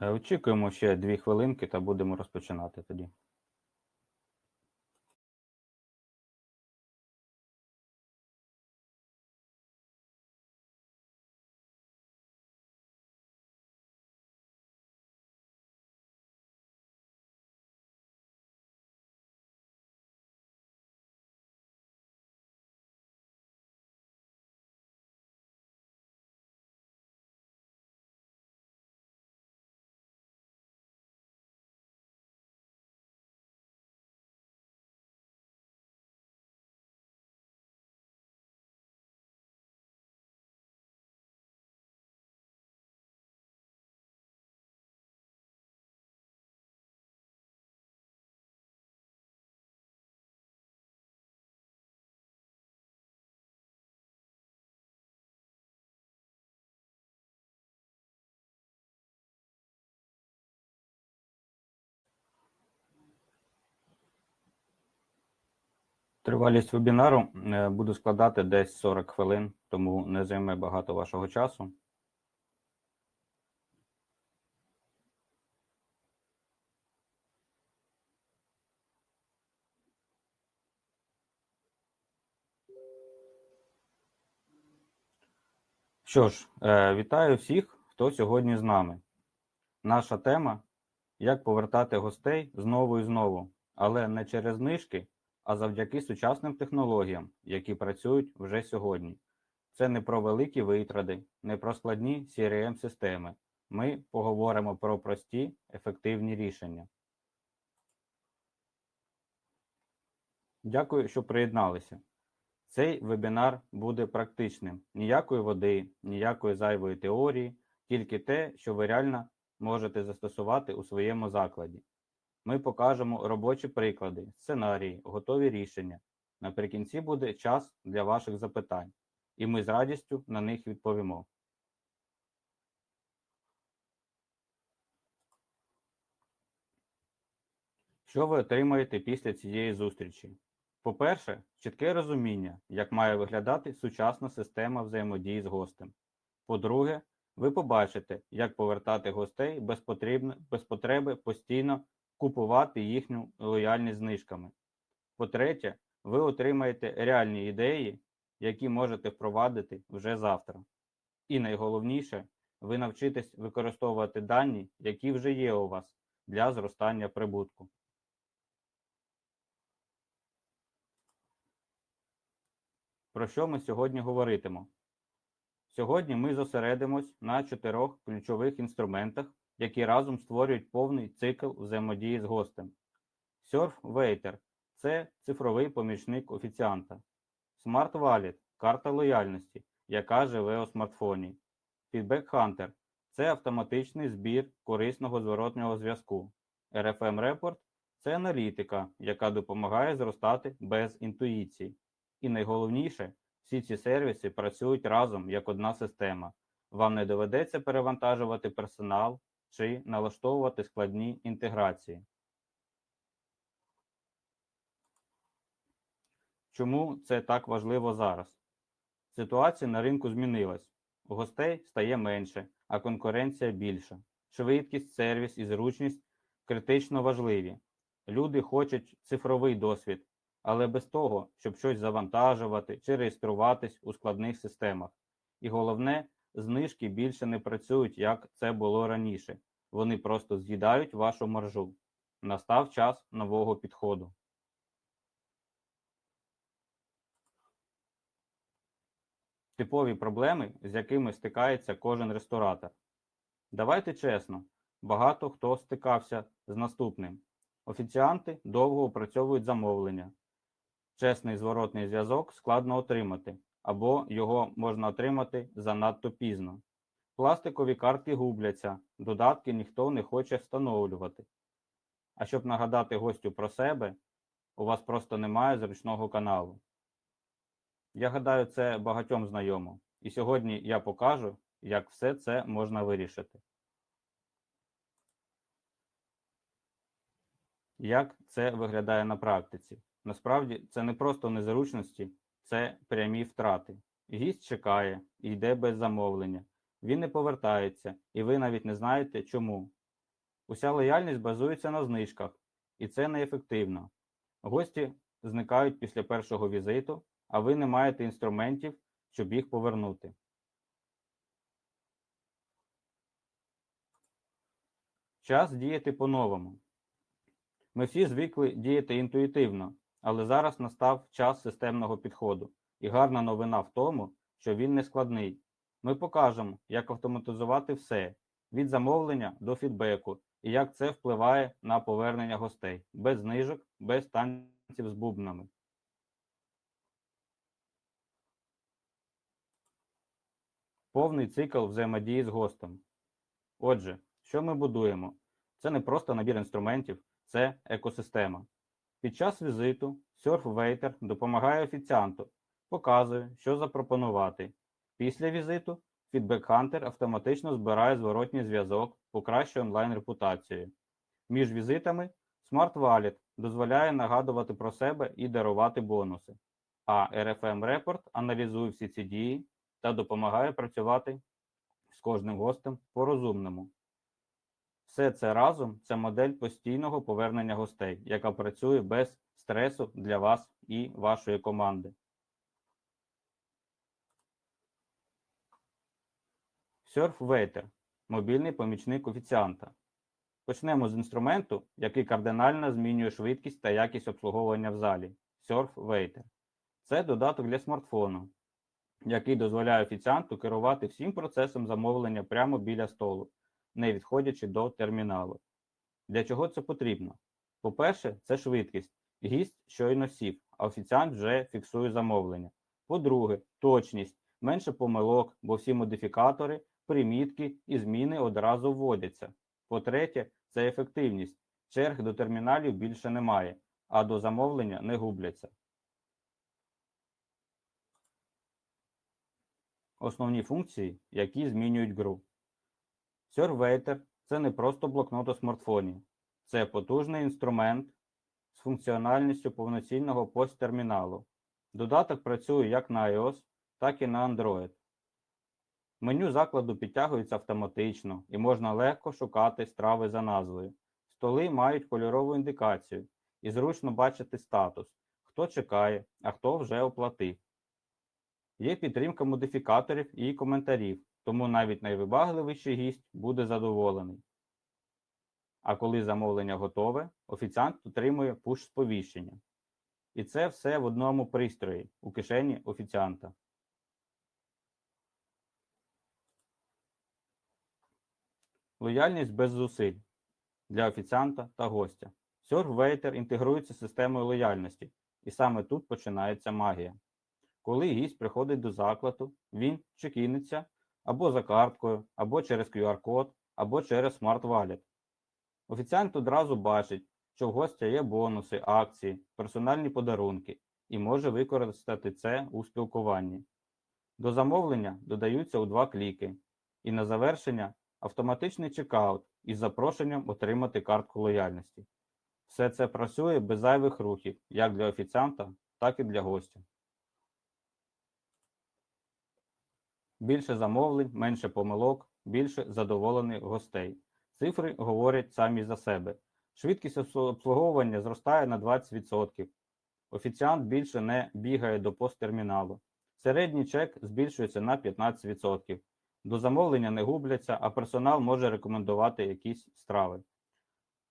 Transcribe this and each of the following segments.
Е, Очікуємо ще дві хвилинки та будемо розпочинати тоді. Тривалість вебінару е, буде складати десь 40 хвилин, тому не займе багато вашого часу. Що ж, е, вітаю всіх, хто сьогодні з нами. Наша тема як повертати гостей знову і знову, але не через знижки, а завдяки сучасним технологіям, які працюють вже сьогодні. Це не про великі витрати, не про складні crm системи Ми поговоримо про прості, ефективні рішення. Дякую, що приєдналися. Цей вебінар буде практичним. Ніякої води, ніякої зайвої теорії, тільки те, що ви реально можете застосувати у своєму закладі. Ми покажемо робочі приклади, сценарії, готові рішення. Наприкінці буде час для ваших запитань, і ми з радістю на них відповімо. Що ви отримаєте після цієї зустрічі? По-перше, чітке розуміння, як має виглядати сучасна система взаємодії з гостем. По-друге, ви побачите, як повертати гостей без, потреби постійно купувати їхню лояльність знижками. По-третє, ви отримаєте реальні ідеї, які можете впровадити вже завтра. І найголовніше, ви навчитесь використовувати дані, які вже є у вас для зростання прибутку. Про що ми сьогодні говоритимо? Сьогодні ми зосередимось на чотирьох ключових інструментах, які разом створюють повний цикл взаємодії з гостем. Surf Waiter – це цифровий помічник офіціанта. Smart Wallet – карта лояльності, яка живе у смартфоні. Feedback Hunter – це автоматичний збір корисного зворотнього зв'язку. RFM Report – це аналітика, яка допомагає зростати без інтуїції. І найголовніше, всі ці сервіси працюють разом як одна система. Вам не доведеться перевантажувати персонал чи налаштовувати складні інтеграції. Чому це так важливо зараз? Ситуація на ринку змінилась. Гостей стає менше, а конкуренція більша. Швидкість, сервіс і зручність критично важливі. Люди хочуть цифровий досвід, але без того, щоб щось завантажувати чи реєструватись у складних системах. І головне, знижки більше не працюють, як це було раніше. Вони просто з'їдають вашу маржу. Настав час нового підходу. Типові проблеми, з якими стикається кожен ресторатор. Давайте чесно, багато хто стикався з наступним. Офіціанти довго опрацьовують замовлення. Чесний зворотний зв'язок складно отримати, або його можна отримати занадто пізно. Пластикові картки губляться, додатки ніхто не хоче встановлювати. А щоб нагадати гостю про себе, у вас просто немає зручного каналу. Я гадаю, це багатьом знайомо. І сьогодні я покажу, як все це можна вирішити. Як це виглядає на практиці? Насправді це не просто незручності, це прямі втрати. Гість чекає і йде без замовлення. Він не повертається, і ви навіть не знаєте чому. Уся лояльність базується на знижках, і це неефективно. Гості зникають після першого візиту, а ви не маєте інструментів, щоб їх повернути. Час діяти по-новому. Ми всі звикли діяти інтуїтивно, але зараз настав час системного підходу. І гарна новина в тому, що він не складний. Ми покажемо, як автоматизувати все від замовлення до фідбеку і як це впливає на повернення гостей без знижок, без танців з бубнами. Повний цикл взаємодії з гостем. Отже, що ми будуємо? Це не просто набір інструментів, це екосистема. Під час візиту серф-вейтер допомагає офіціанту, показує, що запропонувати. Після візиту фідбек-хантер автоматично збирає зворотній зв'язок, покращує онлайн-репутацію. Між візитами Smart Wallet дозволяє нагадувати про себе і дарувати бонуси. А RFM Report аналізує всі ці дії та допомагає працювати з кожним гостем по-розумному. Все це разом це модель постійного повернення гостей, яка працює без стресу для вас і вашої команди. SurfWaiter – мобільний помічник офіціанта. Почнемо з інструменту, який кардинально змінює швидкість та якість обслуговування в залі SurfWaiter. Це додаток для смартфону, який дозволяє офіціанту керувати всім процесом замовлення прямо біля столу, не відходячи до терміналу. Для чого це потрібно? По-перше, це швидкість. Гість щойно сів, а офіціант вже фіксує замовлення. По-друге, точність, менше помилок, бо всі модифікатори, примітки і зміни одразу вводяться. По-третє, це ефективність. Черг до терміналів більше немає, а до замовлення не губляться. Основні функції, які змінюють гру. SurvWaiter – це не просто блокнот у смартфоні. Це потужний інструмент з функціональністю повноцінного посттерміналу. Додаток працює як на iOS, так і на Android. Меню закладу підтягується автоматично і можна легко шукати страви за назвою. Столи мають кольорову індикацію і зручно бачити статус, хто чекає, а хто вже оплатив. Є підтримка модифікаторів і коментарів, тому навіть найвибагливіший гість буде задоволений. А коли замовлення готове, офіціант отримує пуш-сповіщення. І це все в одному пристрої у кишені офіціанта. Лояльність без зусиль для офіціанта та гостя. SurfWaiter інтегрується з системою лояльності, і саме тут починається магія. Коли гість приходить до закладу, він чекіниться або за карткою, або через QR-код, або через Smart Wallet. Офіціант одразу бачить, що в гостя є бонуси, акції, персональні подарунки і може використати це у спілкуванні. До замовлення додаються у два кліки, і на завершення автоматичний чекаут із запрошенням отримати картку лояльності. Все це працює без зайвих рухів як для офіціанта, так і для гостя. Більше замовлень, менше помилок, більше задоволених гостей. Цифри говорять самі за себе. Швидкість обслуговування зростає на 20%. Офіціант більше не бігає до посттерміналу. Середній чек збільшується на 15%. До замовлення не губляться, а персонал може рекомендувати якісь страви.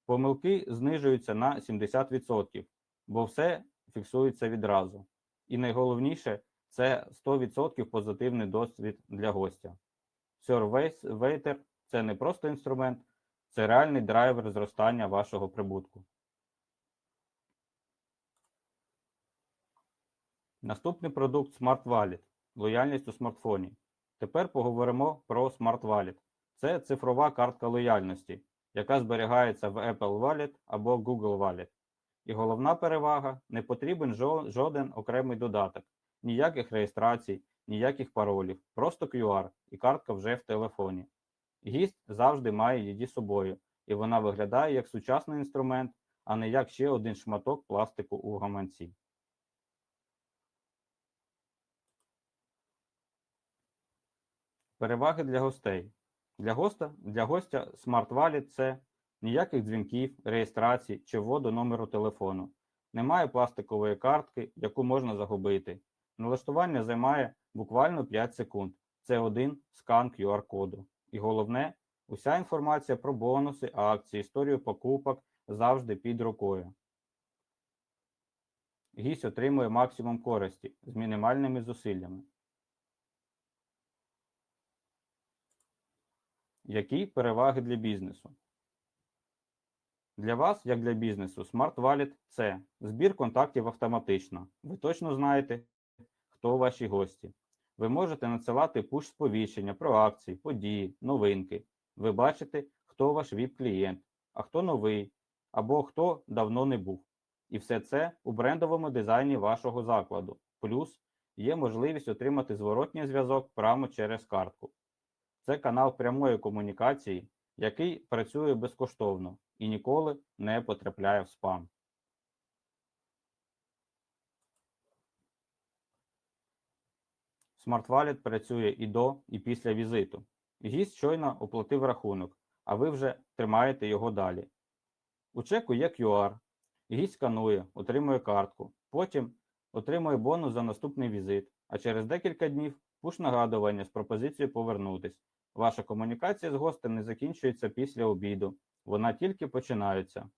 Помилки знижуються на 70%, бо все фіксується відразу. І найголовніше це 100% позитивний досвід для гостя. SurvWaiter – це не просто інструмент, це реальний драйвер зростання вашого прибутку. Наступний продукт Smart Wallet – лояльність у смартфоні. Тепер поговоримо про Smart Wallet. Це цифрова картка лояльності, яка зберігається в Apple Wallet або Google Wallet. І головна перевага не потрібен жоден окремий додаток, ніяких реєстрацій, ніяких паролів, просто QR і картка вже в телефоні. Гість завжди має її собою, і вона виглядає як сучасний інструмент, а не як ще один шматок пластику у гаманці. Переваги для гостей. Для гостя, для гостя Smart Wallet – це Ніяких дзвінків, реєстрацій чи вводу номеру телефону. Немає пластикової картки, яку можна загубити. Налаштування займає буквально 5 секунд. Це один скан QR-коду. І головне, уся інформація про бонуси, акції, історію покупок завжди під рукою. Гість отримує максимум користі з мінімальними зусиллями. Які переваги для бізнесу? Для вас, як для бізнесу, Smart Wallet – це збір контактів автоматично. Ви точно знаєте, хто ваші гості. Ви можете надсилати пуш-сповіщення про акції, події, новинки. Ви бачите, хто ваш VIP-клієнт, а хто новий, або хто давно не був. І все це у брендовому дизайні вашого закладу. Плюс є можливість отримати зворотній зв'язок прямо через картку. Це канал прямої комунікації, який працює безкоштовно і ніколи не потрапляє в спам. Smart Wallet працює і до, і після візиту. Гість щойно оплатив рахунок, а ви вже тримаєте його далі. У чеку є QR. Гість сканує, отримує картку, потім отримує бонус за наступний візит, а через декілька днів пуш нагадування з пропозицією повернутись. Ваша комунікація з гостем не закінчується після обіду. Вона тільки починається.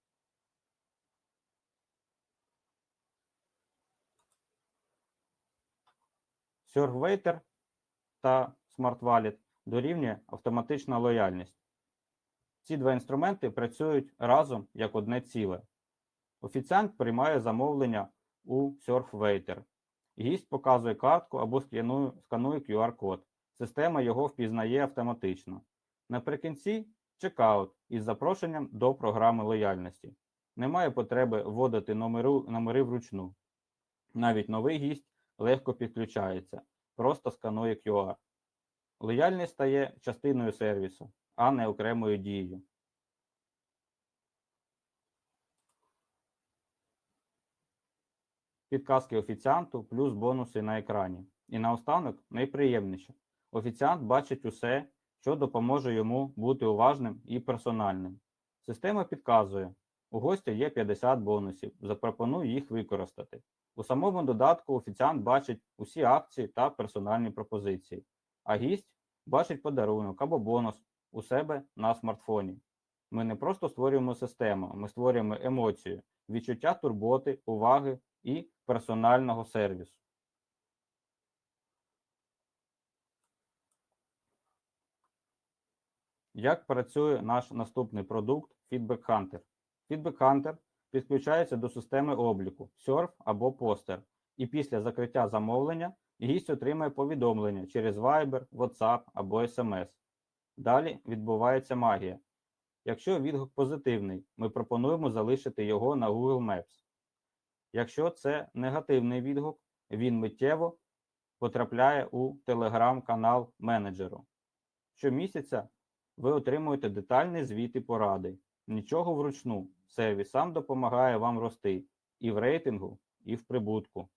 ServeWaiter та Smart Wallet дорівнює автоматична лояльність. Ці два інструменти працюють разом як одне ціле. Офіціант приймає замовлення у SurfWaiter. Гість показує картку або сканує, QR-код. Система його впізнає автоматично. Наприкінці чекаут із запрошенням до програми лояльності. Немає потреби вводити номеру, номери вручну. Навіть новий гість легко підключається, просто сканує QR. Лояльність стає частиною сервісу, а не окремою дією. Підказки офіціанту плюс бонуси на екрані. І наостанок найприємніше. Офіціант бачить усе, що допоможе йому бути уважним і персональним. Система підказує, у гостя є 50 бонусів, запропонуй їх використати. У самому додатку офіціант бачить усі акції та персональні пропозиції, а гість бачить подарунок або бонус у себе на смартфоні. Ми не просто створюємо систему, ми створюємо емоцію, відчуття турботи, уваги і персонального сервісу. Як працює наш наступний продукт Feedback Hunter? Feedback Hunter підключається до системи обліку Surf або Poster, і після закриття замовлення гість отримає повідомлення через Viber, WhatsApp або SMS. Далі відбувається магія. Якщо відгук позитивний, ми пропонуємо залишити його на Google Maps. Якщо це негативний відгук, він миттєво потрапляє у телеграм-канал менеджеру. Щомісяця ви отримуєте детальний звіт поради. Нічого вручну. Сервіс сам допомагає вам рости і в рейтингу, і в прибутку.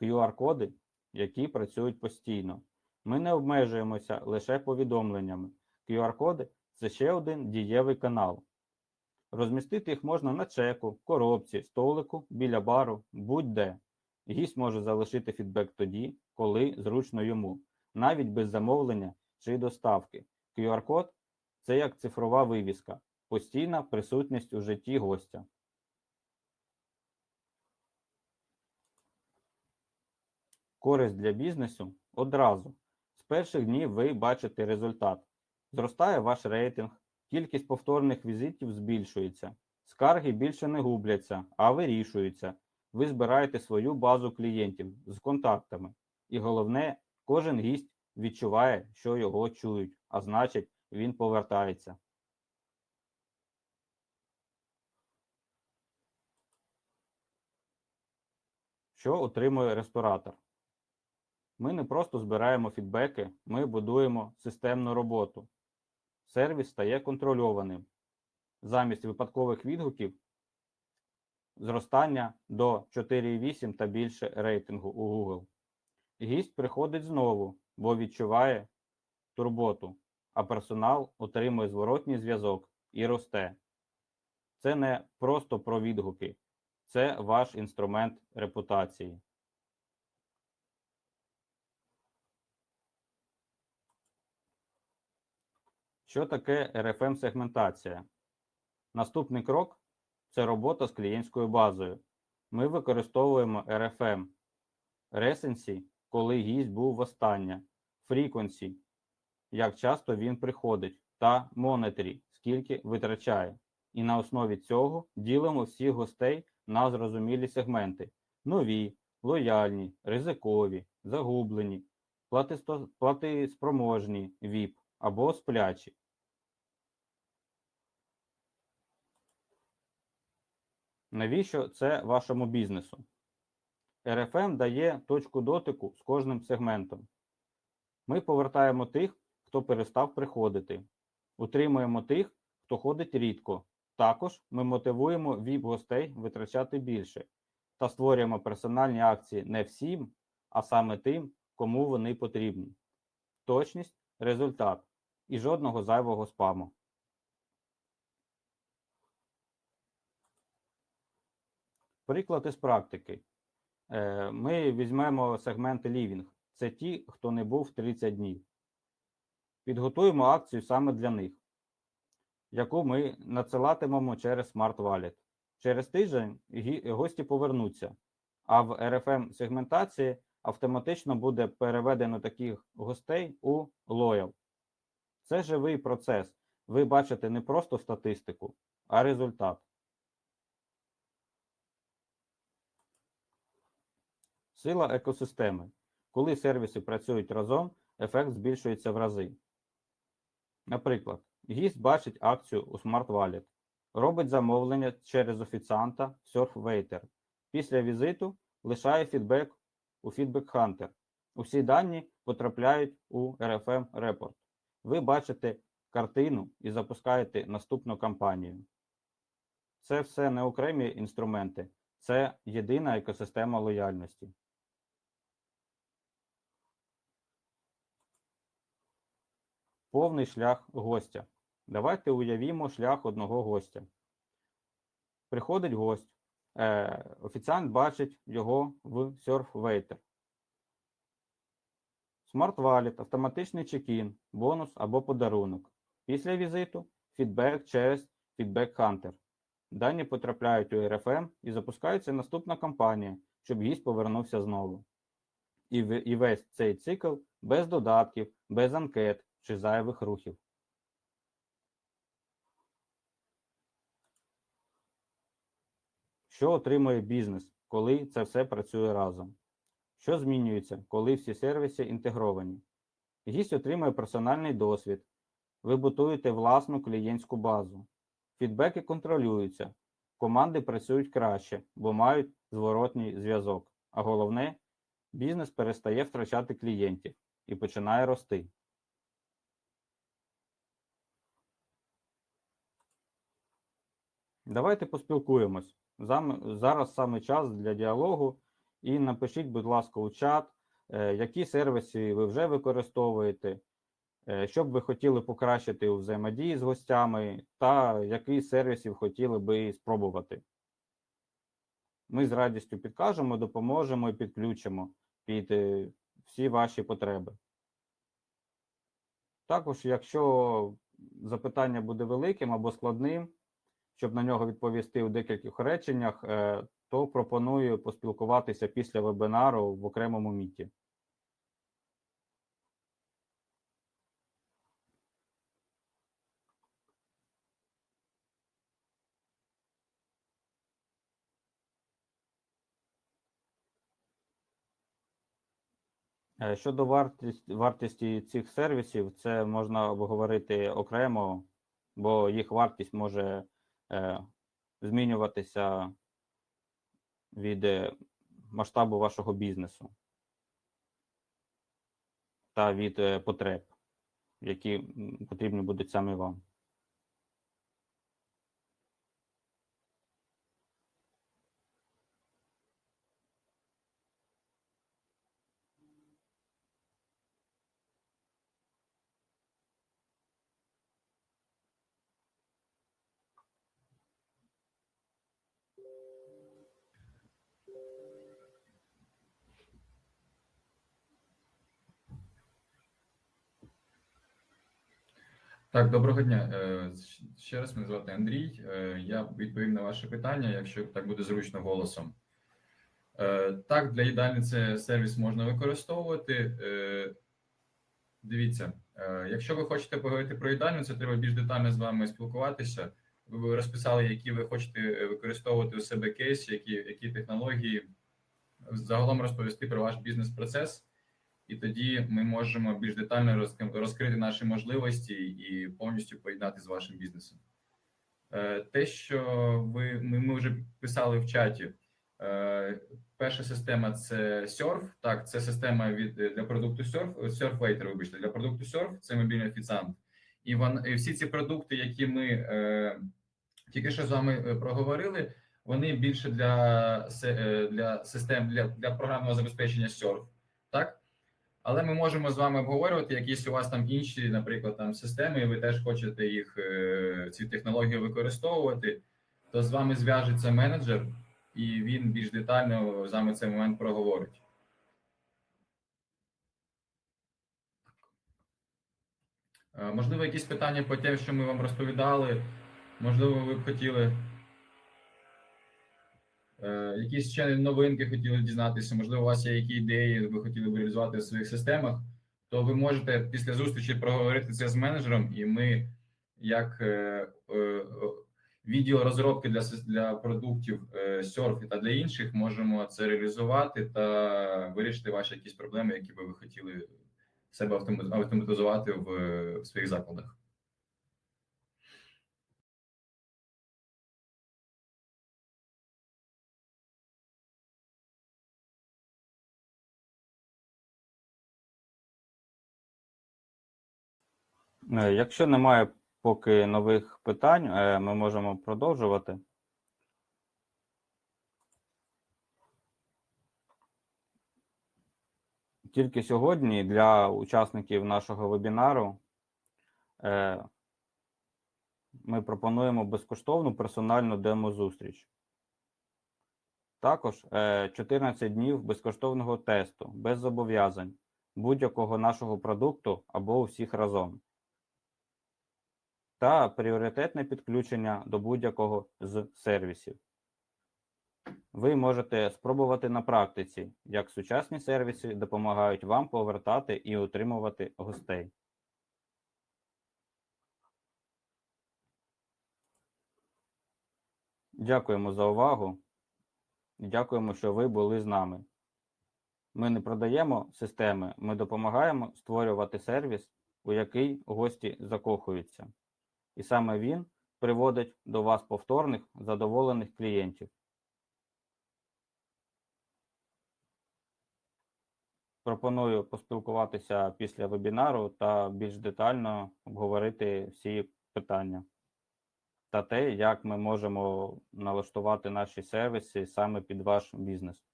QR-коди, які працюють постійно. Ми не обмежуємося лише повідомленнями. QR-коди це ще один дієвий канал. Розмістити їх можна на чеку, коробці, столику, біля бару, будь-де. Гість може залишити фідбек тоді, коли зручно йому, навіть без замовлення чи доставки. QR-код це як цифрова вивіска, постійна присутність у житті гостя. Користь для бізнесу одразу. З перших днів ви бачите результат. Зростає ваш рейтинг, кількість повторних візитів збільшується, скарги більше не губляться, а вирішуються. Ви збираєте свою базу клієнтів з контактами. І головне, кожен гість відчуває, що його чують, а значить, він повертається. Що отримує ресторатор? Ми не просто збираємо фідбеки, ми будуємо системну роботу. Сервіс стає контрольованим. Замість випадкових відгуків зростання до 4,8 та більше рейтингу у Google. Гість приходить знову, бо відчуває турботу, а персонал отримує зворотній зв'язок і росте. Це не просто про відгуки, це ваш інструмент репутації. Що таке RFM сегментація? Наступний крок це робота з клієнтською базою. Ми використовуємо RFM Recency, коли гість був востаннє, Frequency, як часто він приходить, та Monetary, скільки витрачає. І на основі цього ділимо всіх гостей на зрозумілі сегменти: нові, лояльні, ризикові, загублені, платиспроможні, VIP або сплячі. Навіщо це вашому бізнесу? RFM дає точку дотику з кожним сегментом. Ми повертаємо тих, хто перестав приходити, утримуємо тих, хто ходить рідко. Також ми мотивуємо ВІП-гостей витрачати більше та створюємо персональні акції не всім, а саме тим, кому вони потрібні. Точність, результат і жодного зайвого спаму. Приклад із практики. Е, Ми візьмемо сегмент Living. Це ті, хто не був 30 днів. Підготуємо акцію саме для них, яку ми надсилатимемо через Smart Wallet. Через тиждень гості повернуться, а в RFM сегментації автоматично буде переведено таких гостей у Loyal. Це живий процес. Ви бачите не просто статистику, а результат. Сила екосистеми. Коли сервіси працюють разом, ефект збільшується в рази. Наприклад, гість бачить акцію у Smart Wallet, робить замовлення через офіціанта SurfWaiter. Після візиту лишає фідбек у Feedback Hunter. Усі дані потрапляють у RFM Report. Ви бачите картину і запускаєте наступну кампанію. Це все не окремі інструменти, це єдина екосистема лояльності. Повний шлях гостя. Давайте уявімо шлях одного гостя. Приходить гость. Е, офіціант бачить його в SurfWaiter. Smart Wallet, автоматичний чекін, бонус або подарунок. Після візиту фідбек через Feedback Hunter. Дані потрапляють у RFM і запускається наступна кампанія, щоб гість повернувся знову. І весь цей цикл без додатків, без анкет чи зайвих рухів. Що отримує бізнес, коли це все працює разом? Що змінюється, коли всі сервіси інтегровані? Гість отримує персональний досвід. Ви будуєте власну клієнтську базу. Фідбеки контролюються. Команди працюють краще, бо мають зворотній зв'язок. А головне, бізнес перестає втрачати клієнтів і починає рости. Давайте поспілкуємось. Зараз саме час для діалогу. І напишіть, будь ласка, у чат, е, які сервіси ви вже використовуєте, е, що б ви хотіли покращити у взаємодії з гостями, та який сервісів хотіли би спробувати. Ми з радістю підкажемо, допоможемо і підключимо під е, всі ваші потреби. Також, якщо запитання буде великим або складним, щоб на нього відповісти у декількох реченнях, е, то пропоную поспілкуватися після вебінару в окремому міті. Е, Щодо вартість, вартості цих сервісів, це можна обговорити окремо, бо їх вартість може змінюватися від е, масштабу вашого бізнесу та від е, потреб, які потрібні будуть саме вам. Так, доброго дня. Е, Ще раз мене звати Андрій. Е, Я відповім на ваше питання, якщо так буде зручно голосом. Е, Так, для їдальні це сервіс можна використовувати. Дивіться, якщо ви хочете поговорити про їдальню, це треба більш детально з вами спілкуватися. Ви розписали, які ви хочете використовувати у себе кейси, які, які технології, загалом розповісти про ваш бізнес-процес. І тоді ми можемо більш детально розкрити наші можливості і повністю поєднати з вашим бізнесом. Е, Те, що ви ми, вже писали в чаті. е, Перша система це Surf. Так, це система від для продукту Surf, е, Surf Waiter, вибачте, для продукту Surf, це мобільний офіціант. І вон, і всі ці продукти, які ми е, тільки що з вами е, проговорили, вони більше для, для систем для, для програмного забезпечення Surf. Так? Але ми можемо з вами обговорювати якісь у вас там інші, наприклад, там системи, і ви теж хочете їх е, ці технології використовувати, то з вами зв'яжеться менеджер, і він більш детально з вами цей момент проговорить. Е, Можливо, якісь питання по тим, що ми вам розповідали. Можливо, ви б хотіли якісь ще новинки хотіли дізнатися, можливо, у вас є які ідеї, ви хотіли б реалізувати в своїх системах, то ви можете після зустрічі проговорити це з менеджером, і ми, як е, е, відділ розробки для, для продуктів е, та для інших, можемо це реалізувати та вирішити ваші якісь проблеми, які би ви хотіли себе автомат- автоматизувати в, в своїх закладах. Якщо немає поки нових питань, е, ми можемо продовжувати. Тільки сьогодні для учасників нашого вебінару е, ми пропонуємо безкоштовну персональну демо-зустріч. Також е, 14 днів безкоштовного тесту без зобов'язань будь-якого нашого продукту або усіх разом та пріоритетне підключення до будь-якого з сервісів. Ви можете спробувати на практиці, як сучасні сервіси допомагають вам повертати і утримувати гостей. Дякуємо за увагу. Дякуємо, що ви були з нами. Ми не продаємо системи, ми допомагаємо створювати сервіс, у який гості закохуються. І саме він приводить до вас повторних задоволених клієнтів. Пропоную поспілкуватися після вебінару та більш детально обговорити всі питання та те, як ми можемо налаштувати наші сервіси саме під ваш бізнес.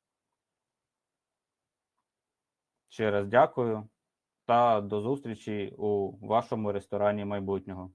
Ще раз дякую та до зустрічі у вашому ресторані майбутнього.